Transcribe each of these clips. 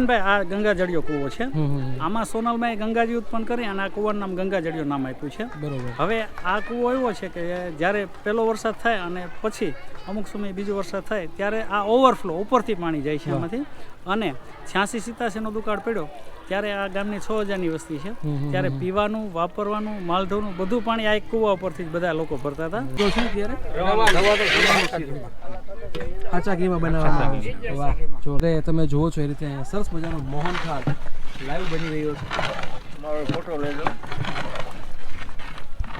ભાઈ આ ગંગાજળિયો કૂવો છે. આમાં સોનલમાં ગંગાજી ઉત્પન્ન કરી અને આ કૂવાનું નામ ગંગાજળિયો નામ આપ્યું છે. બરોબર. હવે આ કૂવો એવો છે કે જ્યારે પહેલો વરસાદ થાય અને પછી અમુક સમય બીજો વરસાદ થાય ત્યારે આ ઓવરફ્લો ઉપરથી પાણી જાય છે આમાંથી. અને છ્યાસી સીતાસીનો દુકાળ પડ્યો. ત્યારે આ ગામની છ હજારની વસ્તી છે. ત્યારે પીવાનું વાપરવાનું માલધોનું બધું પાણી આ એક કૂવા ઉપરથી જ બધા લોકો ભરતા હતા. તો શું ત્યારે કાચા ઘીમાં બનાવવા છે. વાહ જો. તમે જુઓ છો એ રીતે સરસ મજાનો મોહન ખાત લાઈવ બની રહ્યો છે. મારો ફોટો લઈ લો.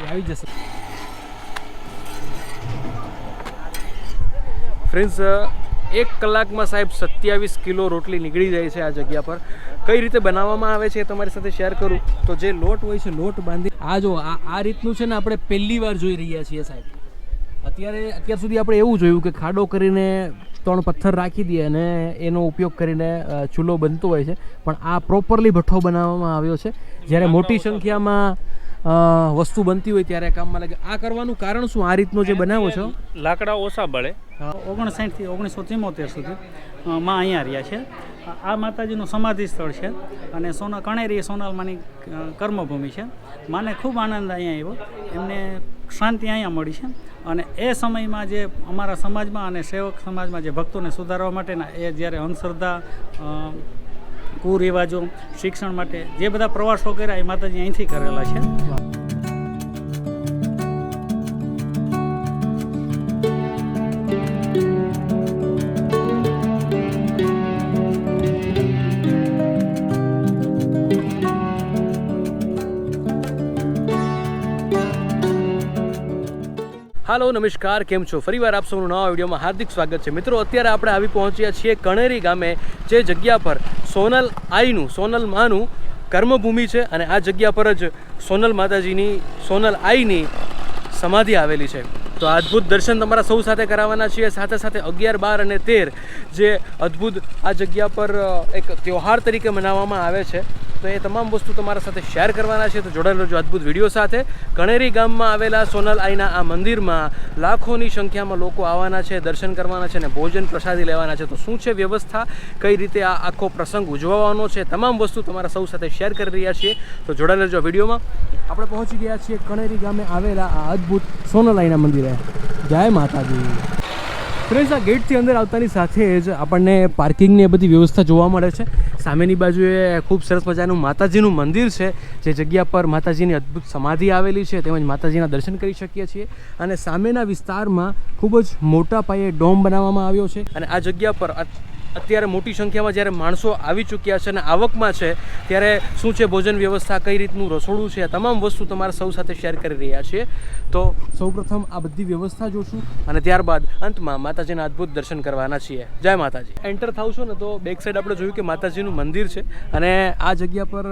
આવી જશે. ફ્રેન્ડ્સ એક કલાકમાં સાહેબ સત્યાવીસ કિલો રોટલી નીકળી જાય છે આ જગ્યા પર. કઈ રીતે બનાવવામાં આવે છે એ તમારી સાથે શેર કરું? તો જે લોટ હોય છે લોટ બાંધી આ જો આ આ રીતનું છે ને આપણે પહેલી વાર જોઈ રહ્યા છીએ સાહેબ. અત્યારે અત્યાર સુધી આપણે એવું જોયું કે ખાડો કરીને ત્રણ પથ્થર રાખી દઈએ અને એનો ઉપયોગ કરીને ચૂલો બનતો હોય છે. પણ આ પ્રોપરલી ભઠ્ઠો બનાવવામાં આવ્યો છે. જ્યારે મોટી સંખ્યામાં વસ્તુ બનતી હોય ત્યારે કામમાં લાગે. આ કરવાનું કારણ શું? આ રીતનો જે બનાવો છો? લાકડા ઓછા બળે. ઓગણસાઠથી ઓગણીસો ચુમ્મોતેર સુધી માં અહીંયા રહ્યા છે. આ- માતાજીનું સમાધિ સ્થળ છે અને સોના કણેરી સોનાલમાની કર્મભૂમિ છે. મને ખૂબ આનંદ અહીંયા આવ્યો. એમને શાંતિ અહીંયા મળી છે. અને એ સમયમાં જે અમારા સમાજમાં અને સેવક સમાજમાં જે ભક્તોને સુધારવા માટેના એ જ્યારે અંધશ્રદ્ધા કુરિવાજો, શિક્ષણ માટે જે બધા પ્રવાસો કર્યા એ માતાજી અહીંથી કરેલા છે. હાલો, નમસ્કાર, કેમ છો? ફરીવાર આપ સૌનું નવા વિડીયોમાં હાર્દિક સ્વાગત છે. મિત્રો, અત્યારે આપણે આવી પહોંચ્યા છીએ કણેરી ગામે, જે જગ્યા પર સોનલ આઈનું, સોનલ માનું કર્મભૂમિ છે અને આ જગ્યા પર જ સોનલ માતાજીની, સોનલ આઈની સમાધિ આવેલી છે. તો અદ્ભુત દર્શન તમારા સૌ સાથે કરાવવાના છીએ. સાથે સાથે અગિયાર, બાર અને તેર જે અદ્ભુત આ જગ્યા પર એક તહેવાર તરીકે મનાવવામાં આવે છે. તો એ તમામ વસ્તુ તમારા સાથે શેર કરવાના છે. તો જોડાયેલો રહેજો અદ્ભુત વીડિયો સાથે. કણેરી ગામમાં આવેલા સોનલ આઈના આ મંદિરમાં લાખોની સંખ્યામાં લોકો આવવાના છે, દર્શન કરવાના છે અને ભોજન પ્રસાદી લેવાના છે. તો શું છે વ્યવસ્થા? કઈ રીતે આ આખો પ્રસંગ ઉજવવાનો છે? તમામ વસ્તુ તમારા સૌ સાથે શેર કરી રહ્યા છીએ. તો જોડાયેલો રહેજો વિડીયોમાં. આપણે પહોંચી ગયા છીએ કણેરી ગામે આવેલા આ અદ્ભુત સોનલાઈના મંદિરે. જય માતાજી. ફ્રેન્ડ્સ આ ગેટથી અંદર આવતાની સાથે જ આપણને પાર્કિંગની એ બધી વ્યવસ્થા જોવા મળે છે. સામેની બાજુએ ખૂબ સરસ મજાનું માતાજીનું મંદિર છે, જે જગ્યા પર માતાજીની અદ્ભુત સમાધિ આવેલી છે, તેમજ માતાજીના દર્શન કરી શકીએ છીએ. અને સામેના વિસ્તારમાં ખૂબ જ મોટા પાયે ડોમ બનાવવામાં આવ્યો છે. અને આ જગ્યા પર અત્યારે મોટી સંખ્યામાં જ્યારે માણસો આવી ચૂક્યા છે અને આવકમાં છે, ત્યારે શું છે, ભોજન વ્યવસ્થા કઈ રીતનું રસોડું છે તમામ વસ્તુ તમારા સૌ સાથે શેર કરી રહ્યા છીએ. તો સૌપ્રથમ આ બધી વ્યવસ્થા જોશું અને ત્યારબાદ અંતમાં માતાજીના અદ્ભુત દર્શન કરવાના છીએ. જય માતાજી. એન્ટર થાવ ને તો બેક સાઈડ આપણે જોયું કે માતાજીનું મંદિર છે અને આ જગ્યા પર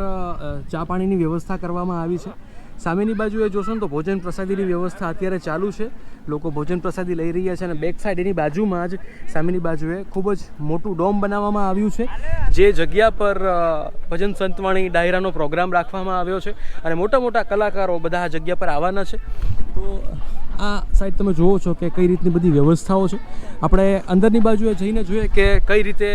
ચા પાણીની વ્યવસ્થા કરવામાં આવી છે. સામેની બાજુએ જોશો ને તો ભોજન પ્રસાદીની વ્યવસ્થા અત્યારે ચાલુ છે. લોકો ભોજન પ્રસાદી લઈ રહ્યા છે અને બેક સાઈડ એની બાજુમાં જ સામેની બાજુએ ખૂબ જ મોટું ડોમ બનાવવામાં આવ્યું છે. જે જગ્યા પર ભજન સંતવાણી ડાયરાનો પ્રોગ્રામ રાખવામાં આવ્યો છે અને મોટા મોટા કલાકારો બધા આ જગ્યા પર આવવાના છે. તો આ સાઈડ તમે જુઓ છો કે કઈ રીતની બધી વ્યવસ્થાઓ છે. આપણે અંદરની બાજુએ જઈને જોઈએ કે કઈ રીતે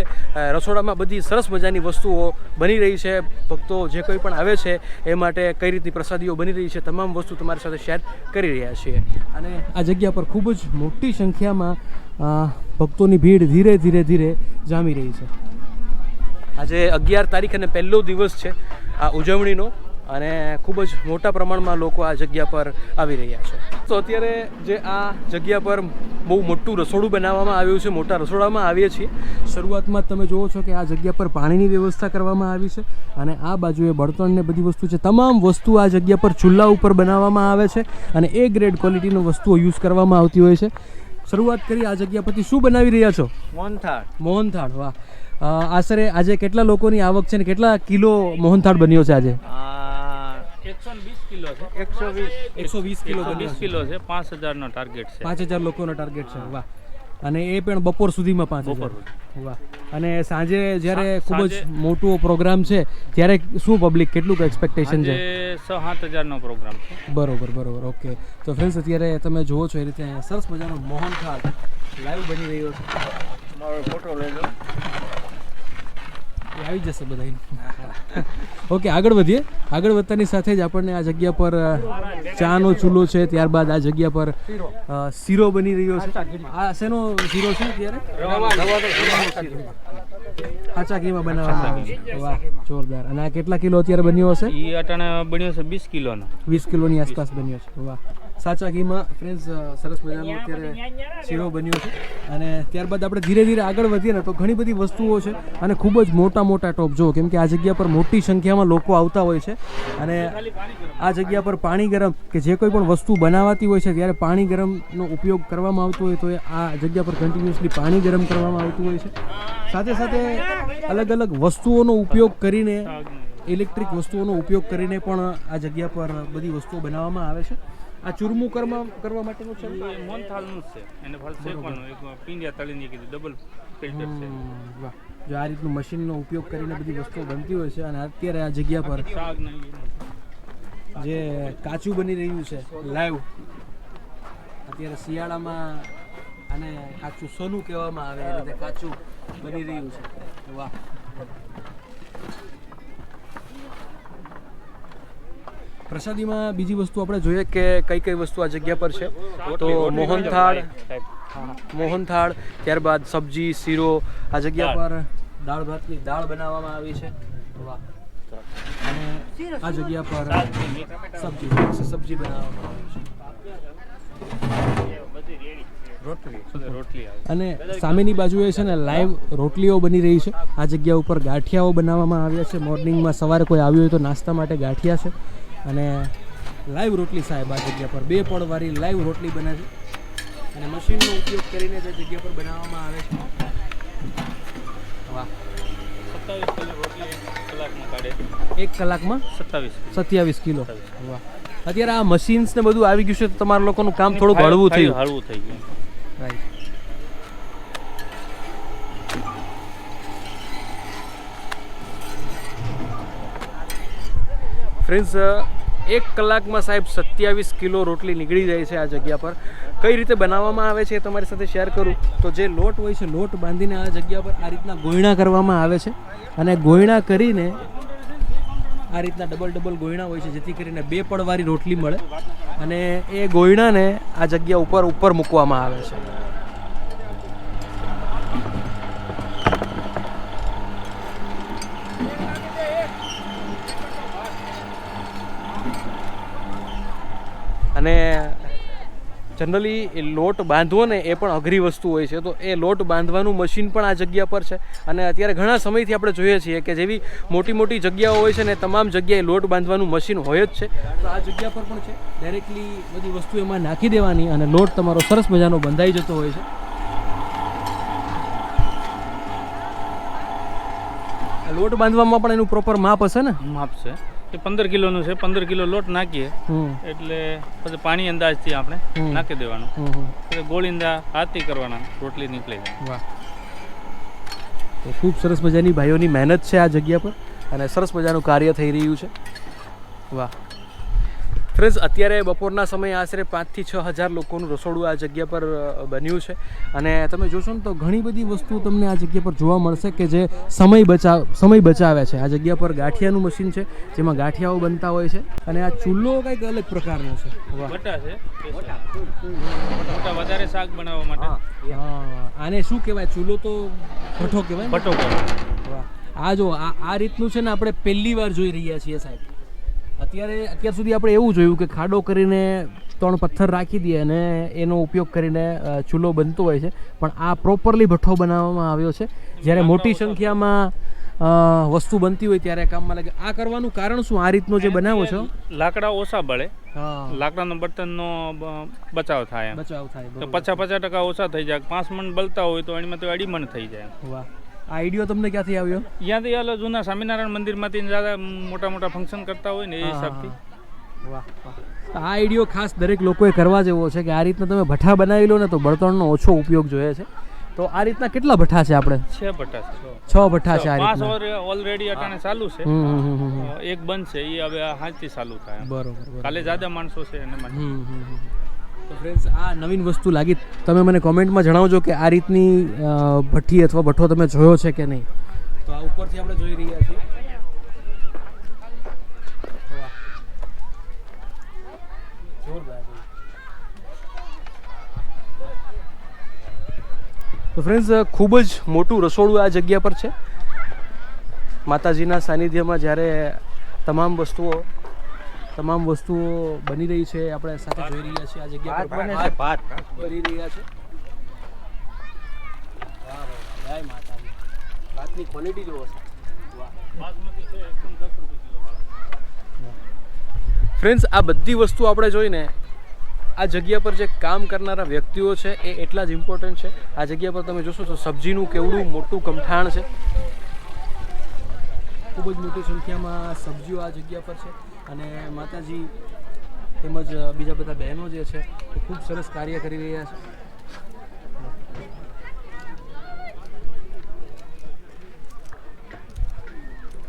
રસોડામાં બધી સરસ મજાની વસ્તુઓ બની રહી છે, ભક્તો જે કોઈ પણ આવે છે એ માટે કઈ રીતની પ્રસાદીઓ બની રહી છે, તમામ વસ્તુ તમારી સાથે શેર કરી રહ્યા છીએ. અને આ જગ્યા પર ખૂબ જ મોટી સંખ્યામાં ભક્તોની ભીડ ધીરે ધીરે ધીરે જામી રહી છે. આજે અગિયાર તારીખ અને પહેલો દિવસ છે આ ઉજવણીનો. અને ખૂબ જ મોટા પ્રમાણમાં લોકો આ જગ્યા પર આવી રહ્યા છે. તો અત્યારે જે આ જગ્યા પર બહુ મોટું રસોડું બનાવવામાં આવ્યું છે મોટા રસોડામાં આવીએ છીએ. શરૂઆતમાં તમે જુઓ છો કે આ જગ્યા પર પાણીની વ્યવસ્થા કરવામાં આવી છે અને આ બાજુએ બળતણ ને બધી વસ્તુ છે તમામ વસ્તુ આ જગ્યા પર ચૂલા ઉપર બનાવવામાં આવે છે અને એ ગ્રેડ ક્વોલિટીની વસ્તુઓ યુઝ કરવામાં આવતી હોય છે. શરૂઆત કરી આ જગ્યા પરથી શું બનાવી રહ્યા છો? મોહનથાળ. મોહનથાળ વાહ. આશરે આજે કેટલા લોકોની આવક છે ને કેટલા કિલો મોહનથાળ બન્યો છે આજે? એકસો વીસ કિલો છે. એકસો વીસ. એકસો વીસ કિલો વીસ કિલો છે. પાંચ હજારનો ટાર્ગેટ છે. પાંચ હજાર લોકોનો ટાર્ગેટ છે. વાહ. અને એ પણ બપોર સુધીમાં પાંચ બપોર હજાર વાહ. અને સાંજે જ્યારે ખૂબ જ મોટો પ્રોગ્રામ છે ત્યારે શું પબ્લિક કેટલું એક્સપેક્ટેશન છે? છ સાત હજારનો પ્રોગ્રામ છે. બરોબર બરોબર. ઓકે તો ફ્રેન્ડ્સ અત્યારે તમે જુઓ છો એ રીતે સરસ મજાનો મોહન મોહનથાળ લાઈવ બની રહ્યો છે. મારો ફોટો લઈ લો. એ આવી જશે બધા ઓકે આગળ વધીએ. આગળ વધતાની સાથે જ આપણને આ જગ્યા પર ચાનો ચૂલો છે ત્યારબાદ આ જગ્યા પર શીરો બની રહ્યો છે. આ શેનો શીરો છે અત્યારે? કાચા ઘીમાં બનાવવામાં આવે વાહ જોરદાર. અને આ કેટલા કિલો અત્યારે બન્યો હશે? એ અટાણે બન્યો છે વીસ કિલોનો. વીસ કિલોની આસપાસ બન્યો છે. વાહ. સાચા ઘીમાં ફ્રેન્ડ્સ સરસ મજાનો અત્યારે શીરો બન્યો છે. અને ત્યારબાદ આપણે ધીરે ધીરે આગળ વધીએ ને તો ઘણી બધી વસ્તુઓ છે અને ખૂબ જ મોટા મોટા ટોપ. જો કેમ કે આ જગ્યા પર મોટી સંખ્યામાં લોકો આવતા હોય છે અને આ જગ્યા પર પાણી ગરમ કે જે કોઈ પણ વસ્તુ બનાવાતી હોય છે ત્યારે પાણી ગરમનો ઉપયોગ કરવામાં આવતો હોય તો એ આ જગ્યા પર કન્ટિન્યુઅસલી પાણી ગરમ કરવામાં આવતું હોય છે. સાથે સાથે અલગ અલગ વસ્તુઓનો ઉપયોગ કરીને ઇલેક્ટ્રિક વસ્તુઓનો ઉપયોગ કરીને પણ આ જગ્યા પર બધી વસ્તુઓ બનાવવામાં આવે છે. આ ચૂરમું કરવા કરવા માટેનું છે? મોનથાલનું છે. એને ફળ શેકવાનું. એક પિંડિયા તળીને કીધું ડબલ ફિલ્ટર છે. વાહ. જો આ રીતનું મશીનનો ઉપયોગ કરીને બધી વસ્તુઓ બનતી હોય છે અને અત્યારે આ જગ્યા પર જે કાચું બની રહ્યું છે લાઈવ. અત્યારે શિયાળામાં આને કાચું સોનું કહેવામાં આવે એ રીતે કાચું બની રહ્યું છે. વાહ. પ્રસાદીમાં બીજી વસ્તુ આપણે જોઈએ કે કઈ કઈ વસ્તુ આ જગ્યા પર છે. તો મોહનથાળ મોહનથાળ ત્યારબાદ સબ્જી શીરો આ જગ્યા પર દાળ ભાતની દાળ બનાવવામાં આવી છે. વાહ. અને આ જગ્યા પર સબ્જી સબ્જી બનાવવામાં આવી છે. અને સામેની બાજુએ છે ને લાઈવ રોટલીઓ બની રહી છે. આ જગ્યા ઉપર ગાંઠિયાઓ બનાવવામાં આવ્યા છે. મોર્નિંગમાં સવારે કોઈ આવ્યું હોય તો નાસ્તા માટે ગાંઠિયા છે. અને લાઈવ રોટલી સાહેબ આ જગ્યા પર. બે પડવાળી લાઈવ રોટલી બને છે. અને મશીનનો ઉપયોગ કરીને જે જગ્યા પર બનાવવામાં આવે છે. વાહ. સત્તાવીસ કિલો રોટલી એક કલાકમાં કાઢે. એક કલાકમાં? સત્તાવીસ સત્યાવીસ કિલો. વાહ. અત્યારે આ મશીન્સ ને બધું આવી ગયું છે તો તમારા લોકોનું કામ થોડુંક હળવું થયું હળવું થઈ ગયું. રાઈટ ફ્રેન્ડ્સ, એક કલાકમાં સાહેબ સત્યાવીસ કિલો રોટલી નીકળી જાય છે આ જગ્યા પર. કઈ રીતે બનાવવામાં આવે છે એ તમારી સાથે શેર કરું? તો જે લોટ હોય છે, લોટ બાંધીને આ જગ્યા પર આ રીતના ગોયણા કરવામાં આવે છે. અને ગોયણા કરીને આ રીતના ડબલ ડબલ ગોયણા હોય છે, જેથી કરીને બે પડવાળી રોટલી મળે. અને એ ગોયણાને આ જગ્યા ઉપર ઉપર મૂકવામાં આવે છે અને જનરલી એ લોટ બાંધવો ને એ પણ અઘરી વસ્તુ હોય છે. તો એ લોટ બાંધવાનું મશીન પણ આ જગ્યા પર છે. અને અત્યારે ઘણા સમયથી આપણે જોઈએ છીએ કે જેવી મોટી મોટી જગ્યાઓ હોય છે ને તમામ જગ્યાએ લોટ બાંધવાનું મશીન હોય જ છે. તો આ જગ્યા પર પણ છે. ડાયરેક્ટલી બધી વસ્તુ એમાં નાખી દેવાની અને લોટ તમારો સરસ મજાનો બંધાઈ જતો હોય છે. લોટ બાંધવામાં પણ એનું પ્રોપર માપ હશે ને? માપ છે. એ પંદર કિલોનું છે પંદર કિલો લોટ નાખીએ. એટલે પછી પાણી અંદાજથી આપણે નાખી દેવાનું. એટલે ગોળીંદા હાથથી કરવાના રોટલી નીકળી જાય. વાહ. તો ખૂબ સરસ મજાની ભાઈઓની મહેનત છે આ જગ્યા પર અને સરસ મજાનું કાર્ય થઈ રહ્યું છે. વાહ. ફ્રેન્ડ્સ અત્યારે બપોરના સમયે આશરે પાંચથી છ હજાર લોકોનું રસોડું આ જગ્યા પર બન્યું છે. અને તમે જોશો ને તો ઘણી બધી વસ્તુ તમને આ જગ્યા પર જોવા મળશે કે જે સમય બચાવ સમય બચાવે છે. આ જગ્યા પર ગાંઠિયાનું મશીન છે જેમાં ગાંઠિયાઓ બનતા હોય છે અને આ ચૂલો કંઈક અલગ પ્રકારનો છે. વધારે શાક બનાવવા માટે. આને શું કહેવાય? ચૂલો તો ભઠ્ઠો કહેવાય ભઠો બટો આ જો આ આ રીતનું છે ને આપણે પહેલી વાર જોઈ રહ્યા છીએ સાહેબ. અત્યારે અત્યાર સુધી આપણે એવું જોયું કે ખાડો કરીને ત્રણ પથ્થર રાખી દઈએ અને એનો ઉપયોગ કરીને ચૂલો બનતો હોય છે. પણ આ પ્રોપરલી ભઠ્ઠો બનાવવામાં આવ્યો છે. જ્યારે મોટી સંખ્યામાં વસ્તુ બનતી હોય ત્યારે કામમાં લાગે. આ કરવાનું કારણ શું? આ રીતનો જે બનાવો છો? લાકડા ઓછા બળે. લાકડાનો બર્તનનો બચાવ થાય બચાવ થાય તો પચાસ પચાસ ટકા ઓછા થઈ જાય. પાંચ મણ બળતા હોય તો એમાં તો અઢી મણ થઈ જાય. વાહ. આઈડિયો તમને ક્યાંથી આવ્યો? ત્યાંથી હાલો જૂના સ્વામિનારાયણ મંદિરમાંથી જ્યાદા મોટા મોટા ફંક્શન કરતા હોય ને એ હિસાબથી. વાહ વાહ. આ આઈડિયો ખાસ દરેક લોકોએ કરવા જેવો છે કે આ રીતના તમે ભઠ્ઠા બનાવી લો ને તો બળતણનો ઓછો ઉપયોગ જોઈએ છે. તો આ રીતના કેટલા ભઠ્ઠા છે આપણે? છ ભઠ્ઠા છે ભઠ્ઠા છે આ પાંચ રીતના. ઓલરેડી અટાણે ચાલુ છે. એક બંધ છે એ હવે હાથથી ચાલુ થાય. બરોબર. કાલે જાદા માણસો છે એને. તો ફ્રેન્ડ્સ આ નવીન વસ્તુ લાગી. તમે મને કોમેન્ટમાં જણાવજો કે આ રીતની ભઠ્ઠી અથવા ભઠ્ઠો તમે જોયો છે કે નહીં. તો આ ઉપરથી આપણે જોઈ રહ્યા છીએ. તો ફ્રેન્ડ્સ ખૂબ જ મોટું રસોડું આ જગ્યા પર છે. માતાજીના સાનિધ્યમાં જ્યારે તમામ વસ્તુઓ તમામ વસ્તુઓ બની રહી છે આપણે સાથે જોઈ રહ્યા છીએ આ જગ્યા પર. ભાત બની રહ્યા છે. વાહ જય માતાજી. ભાતની ક્વોલિટી જોવો છે. ફ્રેન્ડ્સ આ બધી વસ્તુ આપણે જોઈને આ જગ્યા પર જે કામ કરનારા વ્યક્તિઓ છે એ એટલા જ ઇમ્પોર્ટન્ટ છે. આ જગ્યા પર તમે જોશો તો સબ્જીનું કેવડું મોટું કમઠાણ છે. ખૂબ જ મોટી સંખ્યામાં સબ્જીઓ આ જગ્યા પર છે. અને માતાજી તેમજ બીજા બધા બહેનો જે છે એ ખૂબ સરસ કાર્ય કરી રહ્યા છે.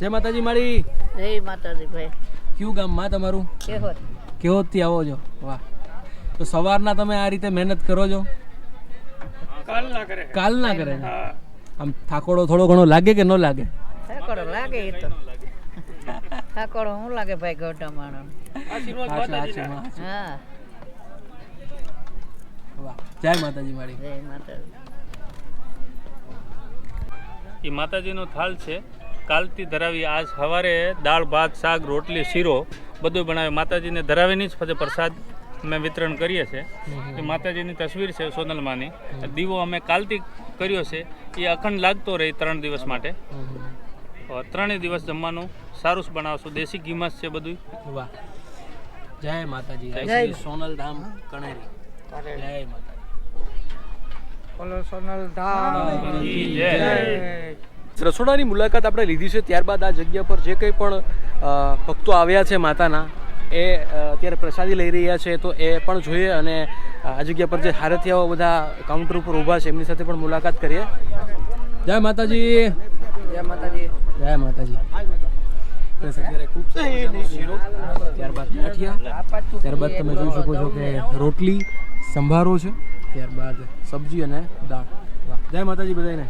જય માતાજી મારી જય માતાજી ભાઈ કયું ગામમાં તમારું? કેવો કેવોથી આવો છો. વાહ. તો સવારના તમે આ રીતે મહેનત કરો છો? કાલ ના કરે. આમ થાકોડો થોડો ઘણો લાગે કે ન લાગે? થાકોડો લાગે એ તો. થાકોડો હું લાગે ભાઈ ગોટા. હા. જય માતાજી મારી. જય માતાજી. એ માતાજીનો થાળ છે. કાલથી ધરાવી આજ સવારે દાળ ભાત શાક રોટલી શીરો બધું બનાવે માતાજીને ધરાવીને જ પછી પ્રસાદ અમે વિતરણ કરીએ છીએ. એ માતાજીની તસવીર છે સોનલમાની. દીવો અમે કાલથી કર્યો છે. એ અખંડ લાગતો રહે ત્રણ દિવસ માટે. ત્રણેય દિવસ જમવાનું સારું જ બનાવશું. દેશી ઘીમાં છે બધું વાહ. જય માતાજી. જય જય સોનલ ધામ કણેરી. જય માતાજી. રસોડાની મુલાકાત આપણે લીધી છે. ત્યારબાદ આ જગ્યા પર જે કંઈ પણ ભક્તો આવ્યા છે માતાના એ અત્યારે પ્રસાદી લઈ રહ્યા છે તો એ પણ જોઈએ અને આ જગ્યા પર જે હારથિયાઓ બધા કાઉન્ટર ઉપર ઊભા છે એમની સાથે પણ મુલાકાત કરીએ. જય માતાજી. જય માતાજી. જય માતાજી. ત્યારબાદ ગાંઠિયા ત્યારબાદ તમે જોઈ શકો છો કે રોટલી સંભારો છે ત્યારબાદ સબ્જી અને દાળ. વાહ. જય માતાજી બધાને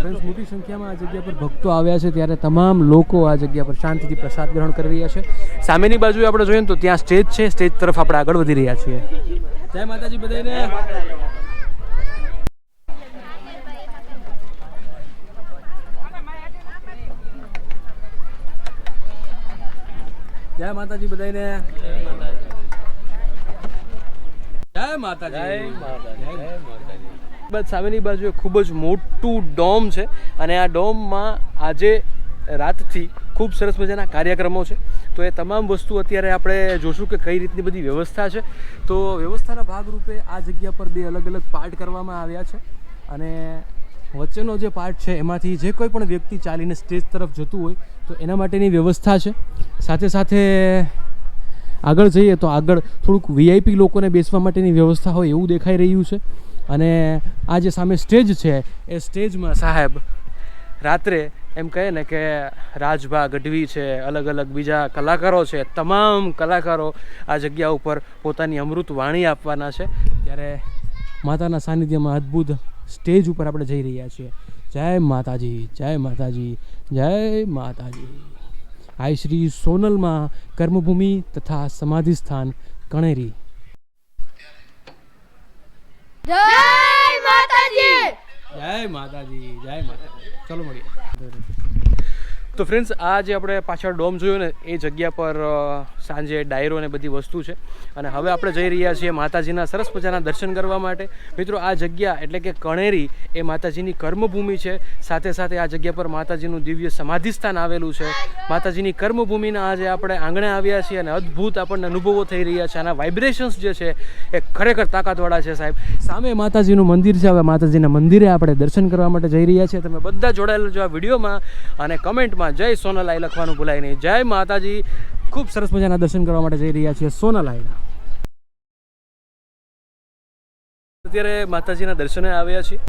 ફ્રેન્ડ્સ મોટી સંખ્યામાં આ જગ્યા પર ભક્તો આવ્યા છે ત્યારે તમામ લોકો આ જગ્યા પર શાંતિથી પ્રસાદ ગ્રહણ કરી રહ્યા છે. સામેની બાજુ આપણે જોઈએ ને તો ત્યાં સ્ટેજ છે સ્ટેજ તરફ આપણે આગળ વધી રહ્યા છીએ. જય માતાજી બધાને જય માતાજી બધાને જય માતાજી. બસ સામેની બાજુએ ખૂબ જ મોટું ડોમ છે અને આ ડોમમાં આજે રાતથી ખૂબ સરસ મજાના કાર્યક્રમો છે. તો એ તમામ વસ્તુ અત્યારે આપણે જોશું કે કઈ રીતની બધી વ્યવસ્થા છે. તો વ્યવસ્થાના ભાગરૂપે આ જગ્યા પર બે અલગ અલગ પાર્ટ કરવામાં આવ્યા છે. અને વચ્ચેનો જે પાર્ટ છે, એમાંથી જે કોઈ પણ વ્યક્તિ ચાલીને સ્ટેજ તરફ જતું હોય, તો એના માટેની વ્યવસ્થા છે. સાથે સાથે આગળ જઈએ તો આગળ થોડુંક વીઆઈપી લોકોને બેસવા માટેની વ્યવસ્થા હોય એવું દેખાઈ રહ્યું છે. અને આ જે સામે સ્ટેજ છે, એ સ્ટેજમાં સાહેબ રાત્રે એમ કહે ને કે રાજભા ગઢવી છે, અલગ અલગ બીજા કલાકારો છે, તમામ કલાકારો આ જગ્યા ઉપર પોતાની અમૃત વાણી આપવાના છે. ત્યારે માતાના સાનિધ્યમાં અદ્ભુત સ્ટેજ ઉપર આપણે જઈ રહ્યા છીએ. જય માતાજી જય માતાજી જય માતાજી. આઈ શ્રી સોનલમાં કર્મભૂમિ તથા સમાધિ સ્થાન કણેરી. જય માતાજી! જય માતાજી જય માતાજી. ચલો મળીએ. તો ફ્રેન્ડ્સ આ જે આપણે પાછળ ડોમ જોયો ને એ જગ્યા પર સાંજે ડાયરો ને બધી વસ્તુ છે. અને હવે આપણે જઈ રહ્યા છીએ માતાજીના સરસ મજાના દર્શન કરવા માટે. મિત્રો, આ જગ્યા એટલે કે કણેરી એ માતાજીની કર્મભૂમિ છે. સાથે સાથે આ જગ્યા પર માતાજીનું દિવ્ય સમાધિ સ્થાન આવેલું છે. માતાજીની કર્મભૂમિના આજે આપણે આંગણે આવ્યા છીએ અને અદ્ભુત આપણને અનુભવો થઈ રહ્યા છે. આના વાઇબ્રેશન્સ જે છે એ ખરેખર તાકાતવાળા છે સાહેબ. સામે માતાજીનું મંદિર છે. હવે માતાજીના મંદિરે આપણે દર્શન કરવા માટે જઈ રહ્યા છીએ. તમે બધા જોડાયેલા જો આ વિડીયોમાં અને કમેન્ટમાં જય સોનલાઈ લખવાનું ભૂલાય નહીં. જય માતાજી. ખૂબ સરસ મજાના દર્શન કરવા માટે જઈ રહ્યા છીએ સોનાલાયના. અત્યારે માતાજીના દર્શને આવ્યા છીએ.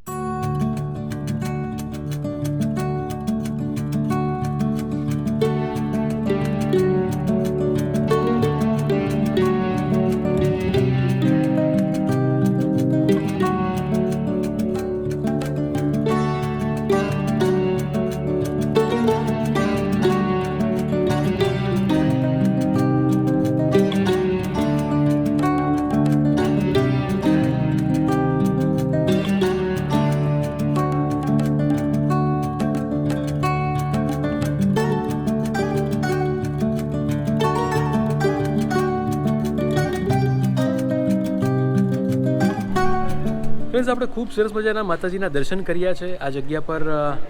ફ્રેન્ડ્સ આપણે ખૂબ સરસ મજાના માતાજીના દર્શન કર્યા છે. આ જગ્યા પર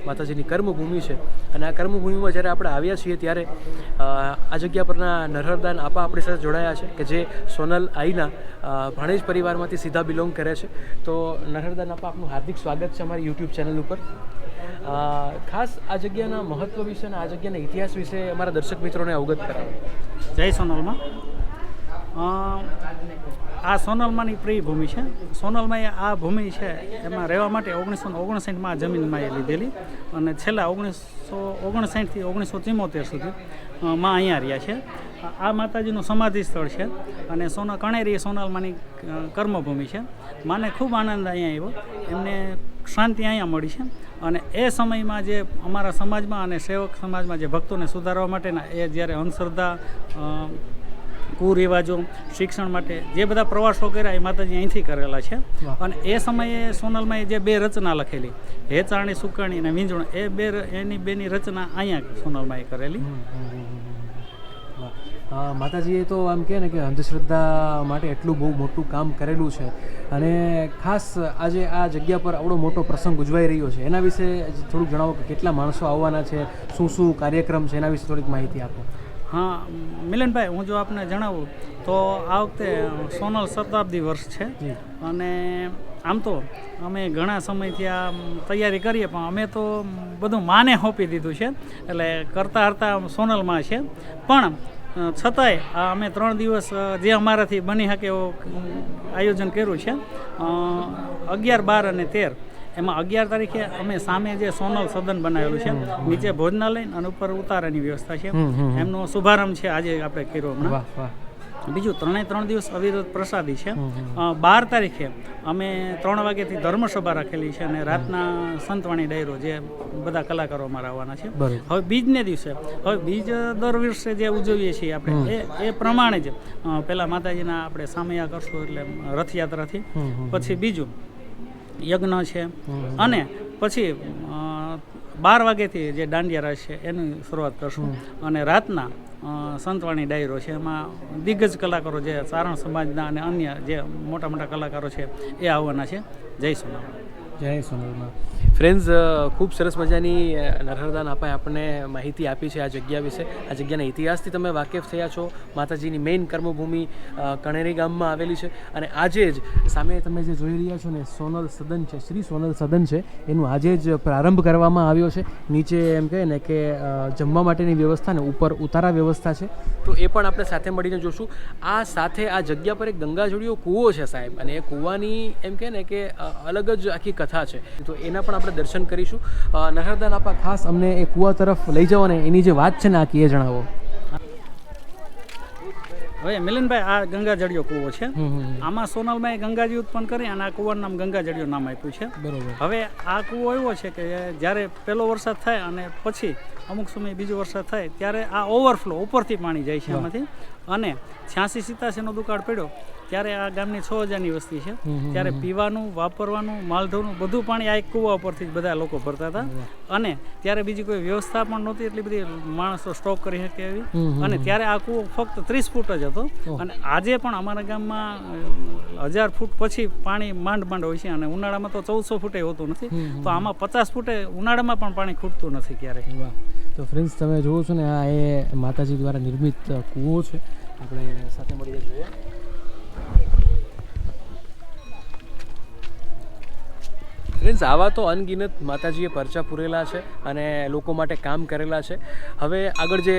માતાજીની કર્મભૂમિ છે. અને આ કર્મભૂમિમાં જ્યારે આપણે આવ્યા છીએ ત્યારે આ જગ્યા પરના નરહરદાન આપા આપણી સાથે જોડાયા છે કે જે સોનલ આઈના ભણેજ પરિવારમાંથી સીધા બિલોંગ કરે છે. તો નરહરદાન આપા આપનું હાર્દિક સ્વાગત છે અમારી યુટ્યુબ ચેનલ ઉપર. ખાસ આ જગ્યાના મહત્ત્વ વિશે અને આ જગ્યાના ઇતિહાસ વિશે અમારા દર્શક મિત્રોને અવગત કરાવો. જય સોનલમાં. આ સોનલમાંની પ્રિય ભૂમિ છે. સોનલમાં આ ભૂમિ છે એમાં રહેવા માટે ઓગણીસો ઓગણસાઠમાં આ જમીનમાં એ લીધેલી અને છેલ્લા ઓગણીસો ઓગણસાઠથી ઓગણીસો ચુમ્મોતેર સુધી માં અહીંયા રહ્યા છે. આ- માતાજીનું સમાધિ સ્થળ છે અને સોના કણેરી એ સોનલમાંની કર્મભૂમિ છે. માને ખૂબ આનંદ અહીંયા આવ્યો. એમને શાંતિ અહીંયા મળી છે અને એ સમયમાં જે અમારા સમાજમાં અને સેવક સમાજમાં જે ભક્તોને સુધારવા માટેના એ જ્યારે અંધશ્રદ્ધા કુરિવાજો શિક્ષણ માટે જે બધા પ્રવાસો કર્યા એ માતાજી અહીંથી કરેલા છે. અને એ સમયે સોનલમાં જે બે રચના લખેલી હેચાણી સુકાણી અને વીંજણ એ બે એની બેની રચના અહીંયા સોનલમાં કરેલી. માતાજીએ તો આમ કહે ને કે અંધશ્રદ્ધા માટે એટલું બહુ મોટું કામ કરેલું છે. અને ખાસ આજે આ જગ્યા પર આવડો મોટો પ્રસંગ ઉજવાઈ રહ્યો છે. એના વિશે થોડુંક જણાવો કે કેટલા માણસો આવવાના છે શું શું કાર્યક્રમ છે એના વિશે થોડીક માહિતી આપો. હા મિલનભાઈ હું જો આપને જણાવું તો આ વખતે સોનલ શતાબ્દી વર્ષ છે. અને આમ તો અમે ઘણા સમયથી આ તૈયારી કરીએ પણ અમે તો બધું માને સોંપી દીધું છે. એટલે કરતાં હરતા સોનલમાં છે. પણ છતાંય આ અમે ત્રણ દિવસ જે અમારાથી બની શકે એવું આયોજન કર્યું છે. અગિયાર બાર અને તેર. એમાં અગિયાર તારીખે અમે સામે જે સોનલ સદન બનાવેલું છે નીચે ભોજનાલય અને ઉપર ઉતારાની વ્યવસ્થા છે. એમનો શુભારંભ છે આજે આપણે કર્યો હમણાં. બીજું ત્રણે ત્રણ દિવસ અવિરત પ્રસાદી છે. બાર તારીખે અમે ત્રણ વાગ્યાથી ધર્મસભા રાખેલી છે અને રાતના સંતવાણી ડાયરો જે બધા કલાકારો અમારા આવવાના છે. હવે બીજને દિવસે હવે બીજ દર વર્ષે જે ઉજવીએ છીએ આપણે એ એ પ્રમાણે જ પહેલાં માતાજીના આપણે સામયા કરશું એટલે રથયાત્રાથી. પછી બીજું યજ્ઞ છે. અને પછી બાર વાગ્યાથી જે દાંડિયા રસ છે, એની શરૂઆત કરશું. અને રાતના સંતવાણી ડાયરો છે, એમાં દિગ્ગજ કલાકારો જે સારણ સમાજના અને અન્ય જે મોટા મોટા કલાકારો છે, એ આવવાના છે. જય સોનારાયણ જય સોનલમાં ફ્રેન્ડ્સ ખૂબ સરસ મજાની નરહરદાન આપાએ આપણને માહિતી આપી છે આ જગ્યા વિશે. આ જગ્યાના ઇતિહાસથી તમે વાકેફ થયા છો. માતાજીની મેઇન કર્મભૂમિ કણેરી ગામમાં આવેલી છે. અને આજે જ સામે તમે જે જોઈ રહ્યા છો ને, સોનલ સદન છે, શ્રી સોનલ સદન છે, એનું આજે જ પ્રારંભ કરવામાં આવ્યો છે. નીચે એમ કહે ને કે જમવા માટેની વ્યવસ્થા ને ઉપર ઉતારા વ્યવસ્થા છે. તો એ પણ આપણે સાથે મળીને જોશું. આ સાથે આ જગ્યા પર એક ગંગાજળીયો કૂવો છે સાહેબ. અને એ કૂવાની એમ કહે ને કે અલગ જ આખી કથા છે. તો એના પણ આપણે દર્શન કરીશું. અ, નરહરદાન આપા ખાસ અમને એ કુવા તરફ લઈ જાઓ ને એની જે વાત છે ને આ કીએ જણાવો. હવે મિલનભાઈ આ ગંગાજળિયો કૂવો છે. આમાં સોનલમાં ગંગાજી ઉત્પન્ન કરી અને આ કુવાનું નામ ગંગાજળિયો નામ આપ્યું છે. બરોબર. હવે આ કૂવો એવો છે કે જ્યારે પહેલો વરસાદ થાય અને પછી અમુક સમય બીજો વરસાદ થાય ત્યારે આ ઓવરફ્લો ઉપરથી પાણી જાય છે આમાંથી. અને છ્યાસી સિત્તાસીનો દુકાળ પડ્યો ત્યારે આ ગામની છ હજારની વસ્તી છે. ત્યારે પીવાનું વાપરવાનું માલધોનું બધું પાણી આ એક કૂવા ઉપરથી જ બધા લોકો ભરતા હતા. અને ત્યારે બીજી કોઈ વ્યવસ્થા પણ નહોતી એટલી બધી માણસો સ્ટોક કરી શકે એવી. અને ત્યારે આ કૂવો ફક્ત ત્રીસ ફૂટ જ હતો. અને આજે પણ અમારા ગામમાં હજાર ફૂટ પછી પાણી માંડ માંડ હોય છે અને ઉનાળામાં તો ચૌદસો ફૂટે હોતું નથી. તો આમાં પચાસ ફૂટે ઉનાળામાં પણ પાણી ખૂટતું નથી ક્યારેય. તો ફ્રેન્ડ્સ તમે જુઓ છો ને, આ એ માતાજી દ્વારા નિર્મિત કૂવો છે. આપણે સાથે મળીને જોઈએ. ફ્રેન્ડ્સ આવા તો અનગિનત માતાજીએ પરચા પૂરેલા છે અને લોકો માટે કામ કરેલા છે. હવે આગળ જે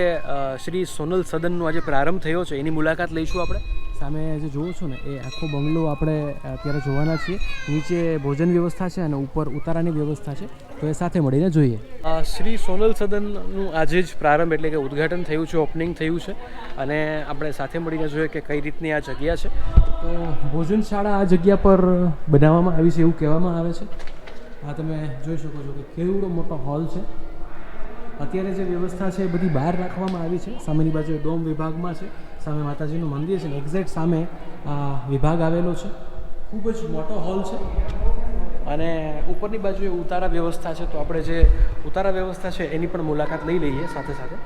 શ્રી સોનલ સદનનો આજે પ્રારંભ થયો છે, એની મુલાકાત લઈશું આપણે. સામે જે જુઓ છો ને એ આખો બંગલો આપણે અત્યારે જોવાના છીએ. નીચે ભોજન વ્યવસ્થા છે અને ઉપર ઉતારાની વ્યવસ્થા છે. તો એ સાથે મળીને જોઈએ. શ્રી સોનલ સદનનું આજે જ પ્રારંભ એટલે કે ઉદ્ઘાટન થયું છે ઓપનિંગ થયું છે. અને આપણે સાથે મળીને જોઈએ કે કઈ રીતની આ જગ્યા છે. તો ભોજનશાળા આ જગ્યા પર બનાવવામાં આવી છે એવું કહેવામાં આવે છે. આ તમે જોઈ શકો છો કે કેવડો મોટો હોલ છે. અત્યારે જે વ્યવસ્થા છે એ બધી બહાર રાખવામાં આવી છે. સામેની બાજુ ડોમ વિભાગમાં છે. સામે માતાજીનું મંદિર છે ને એક્ઝેક્ટ સામે વિભાગ આવેલો છે. ખૂબ જ મોટો હોલ છે. અને ઉપરની બાજુએ ઉતારા વ્યવસ્થા છે, તો આપણે જે ઉતારા વ્યવસ્થા છે એની પણ મુલાકાત લઈ લઈએ સાથે સાથે.